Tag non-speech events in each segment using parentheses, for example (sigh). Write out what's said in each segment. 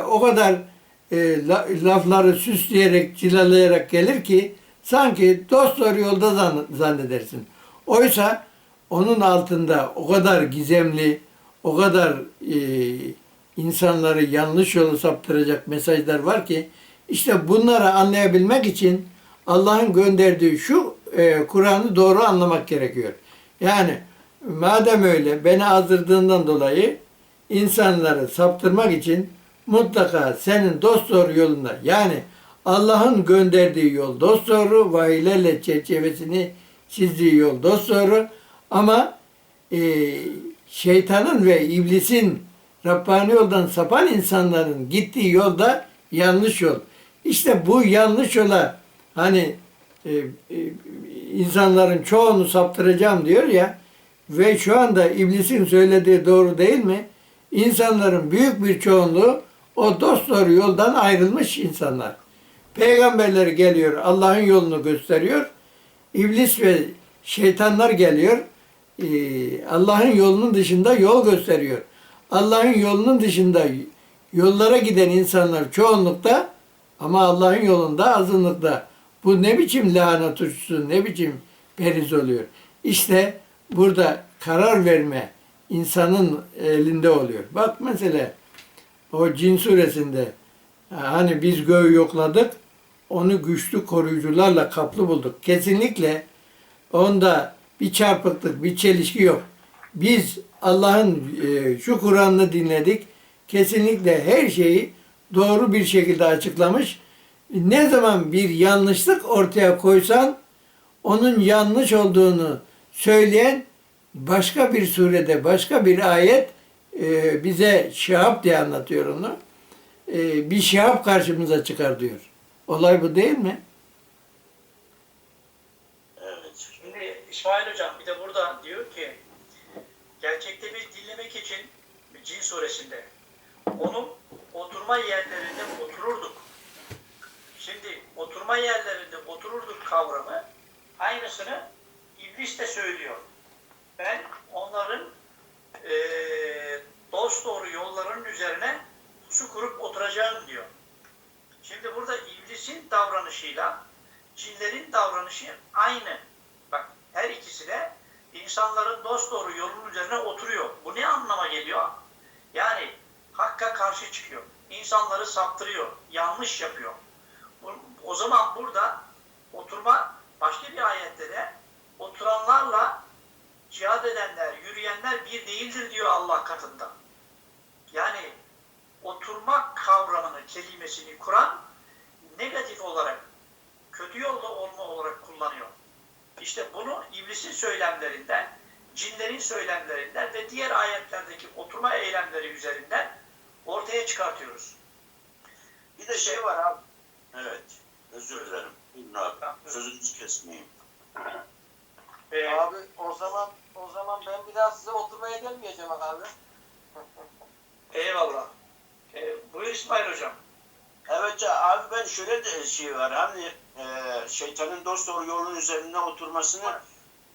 O kadar e, la- lafları süsleyerek, cilalayarak gelir ki sanki dost yolda zan- zannedersin. Oysa onun altında o kadar gizemli, o kadar e, insanları yanlış yola saptıracak mesajlar var ki işte bunları anlayabilmek için Allah'ın gönderdiği şu e, Kur'an'ı doğru anlamak gerekiyor. Yani madem öyle beni azdırdığından dolayı insanları saptırmak için mutlaka senin dost doğru yolunda yani Allah'ın gönderdiği yol dost doğru, vahiylerle çerçevesini çizdiği yol dost doğru ama e, şeytanın ve iblisin Rabbani yoldan sapan insanların gittiği yolda yanlış yol. İşte bu yanlış yola hani e, e, insanların çoğunu saptıracağım diyor ya ve şu anda iblisin söylediği doğru değil mi? İnsanların büyük bir çoğunluğu o dost doğru yoldan ayrılmış insanlar. Peygamberler geliyor, Allah'ın yolunu gösteriyor. İblis ve şeytanlar geliyor, e, Allah'ın yolunun dışında yol gösteriyor. Allah'ın yolunun dışında yollara giden insanlar çoğunlukta ama Allah'ın yolunda azınlıkta. Bu ne biçim lanet uçusu, ne biçim periz oluyor. İşte burada karar verme insanın elinde oluyor. Bak mesela o cin suresinde hani biz göğü yokladık, onu güçlü koruyucularla kaplı bulduk. Kesinlikle onda bir çarpıklık, bir çelişki yok. Biz Allah'ın e, şu Kur'an'ını dinledik. Kesinlikle her şeyi doğru bir şekilde açıklamış. Ne zaman bir yanlışlık ortaya koysan onun yanlış olduğunu söyleyen başka bir surede, başka bir ayet e, bize şahap diye anlatıyor onu. E, bir şahap karşımıza çıkar diyor. Olay bu değil mi? Evet. Şimdi İsmail Hocam bir de burada diyor ki gerçekte bir dinlemek için Cin suresinde onun oturma yerlerinde otururduk. Şimdi oturma yerlerinde otururduk kavramı aynısını İblis de söylüyor. Ben onların eee dost doğru yolların üzerine su kurup oturacağım diyor. Şimdi burada iblisin davranışıyla cinlerin davranışı aynı. Bak her ikisi de insanların dost doğru yolun üzerine oturuyor. Bu ne anlama geliyor? Yani hakka karşı çıkıyor. İnsanları saptırıyor. Yanlış yapıyor. O zaman burada oturma başka bir ayette de oturanlarla cihad edenler, yürüyenler bir değildir diyor Allah katında. Yani oturma kavramını, kelimesini Kur'an negatif olarak, kötü yolda olma olarak kullanıyor. İşte bunu iblisin söylemlerinden, cinlerin söylemlerinden ve diğer ayetlerdeki oturma eylemleri üzerinden ortaya çıkartıyoruz. Bir de şey var abi. Evet. Özür dilerim. Abi. Sözünüzü kesmeyeyim. Ee, Abi o zaman o zaman ben bir daha size oturmaya gelmeyeceğim abi. Eyvallah. Ee, buyur İsmail Hocam. Evet ya abi ben şöyle de şey var hani e, şeytanın dost doğru yolun üzerine oturmasını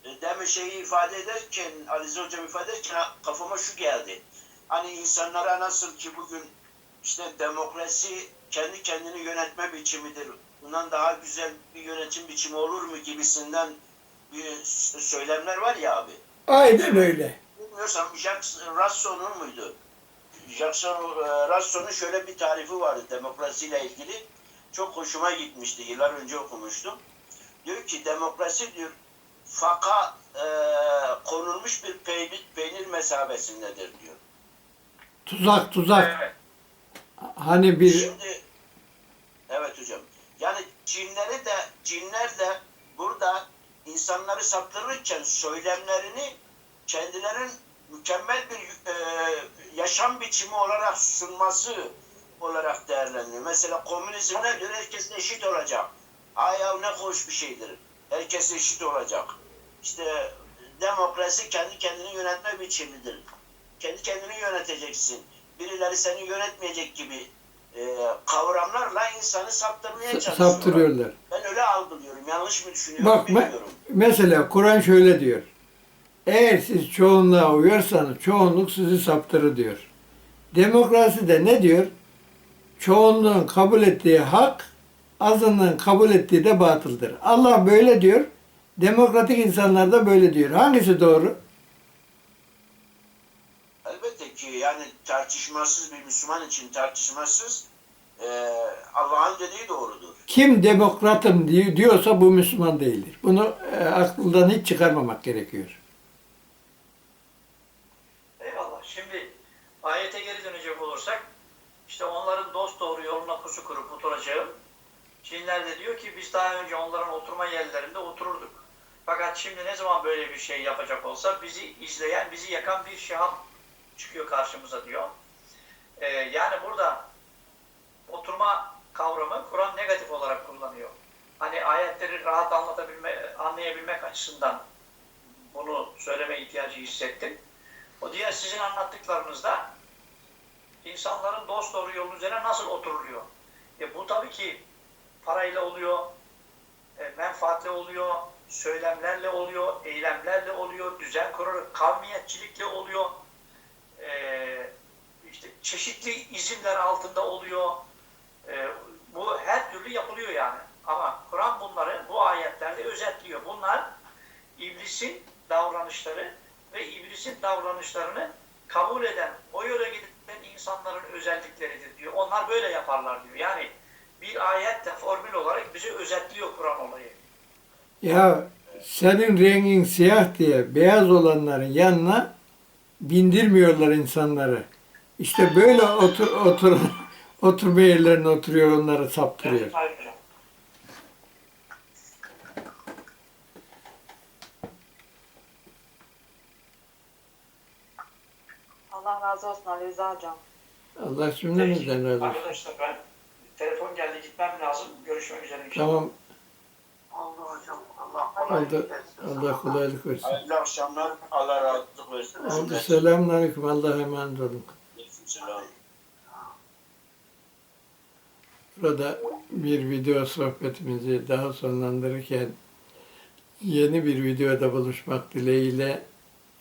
e, demin şeyi ifade ederken Alize hocam ifade ederken kafama şu geldi. Hani insanlara nasıl ki bugün işte demokrasi kendi kendini yönetme biçimidir. Bundan daha güzel bir yönetim biçimi olur mu gibisinden bir söylemler var ya abi. Aynen öyle. Bilmiyorsam Jacques Rousseau'nun muydu? Jackson e, Rousseau'nun şöyle bir tarifi vardı demokrasiyle ilgili. Çok hoşuma gitmişti. Yıllar önce okumuştum. Diyor ki demokrasi diyor faka e, konulmuş bir peynir, peynir mesabesindedir diyor. Tuzak tuzak. Evet. Hani bir Şimdi evet hocam. Yani cinleri de cinler de burada insanları saptırırken söylemlerini kendilerinin mükemmel bir e, yaşam biçimi olarak sunması olarak değerlendiriyor. Mesela komünizm ne diyor? Herkes eşit olacak. Ay ya ne hoş bir şeydir. Herkes eşit olacak. İşte demokrasi kendi kendini yönetme biçimidir. Kendi kendini yöneteceksin. Birileri seni yönetmeyecek gibi e, kavramlarla insanı saptırmaya çalışıyorlar. saptırıyorlar. Ben öyle algılıyorum. Yanlış mı düşünüyorum Bak me- bilmiyorum. mesela Kur'an şöyle diyor. Eğer siz çoğunluğa uyarsanız çoğunluk sizi saptırır diyor. Demokrasi de ne diyor? çoğunluğun kabul ettiği hak, azınlığın kabul ettiği de batıldır. Allah böyle diyor, demokratik insanlar da böyle diyor. Hangisi doğru? Elbette ki yani tartışmasız bir Müslüman için tartışmasız e, Allah'ın dediği doğrudur. Kim demokratım diyor- diyorsa bu Müslüman değildir. Bunu e, aklından hiç çıkarmamak gerekiyor. Eyvallah. Şimdi ayete geri dönecek olursak işte onların yoluna pusu kurup oturacağım. Çinler de diyor ki biz daha önce onların oturma yerlerinde otururduk. Fakat şimdi ne zaman böyle bir şey yapacak olsa bizi izleyen, bizi yakan bir şahap çıkıyor karşımıza diyor. Ee, yani burada oturma kavramı Kur'an negatif olarak kullanıyor. Hani ayetleri rahat anlatabilme, anlayabilmek açısından bunu söyleme ihtiyacı hissettim. O diğer sizin anlattıklarınızda insanların dost doğru yolun üzerine nasıl oturuluyor? E bu tabii ki parayla oluyor, e, menfaatle oluyor, söylemlerle oluyor, eylemlerle oluyor, düzen kurarak kavmiyetçilikle oluyor, e, işte çeşitli izimler altında oluyor. E, bu her türlü yapılıyor yani. Ama Kur'an bunları bu ayetlerde özetliyor. Bunlar iblisin davranışları ve iblisin davranışlarını kabul eden, o yöre giden insanların özellikleridir diyor. Onlar böyle yaparlar diyor. Yani bir ayet de formül olarak bize özetliyor Kur'an olayı. Ya senin rengin siyah diye beyaz olanların yanına bindirmiyorlar insanları. İşte böyle otur otur (laughs) oturma yerlerine oturuyor onları saptırıyor. Evet, Allah razı olsun Ali Rıza hocam. Allah cümlemizden razı olsun. Arkadaşlar ben telefon geldi gitmem lazım. Görüşmek üzere. Tamam. Allah hocam Allah Allah, Allah kolaylık versin. Hayırlı akşamlar. Allah rahatlık versin. Oldu selamünaleyküm. Allah'a emanet olun. Selam. Burada bir video sohbetimizi daha sonlandırırken yeni bir videoda buluşmak dileğiyle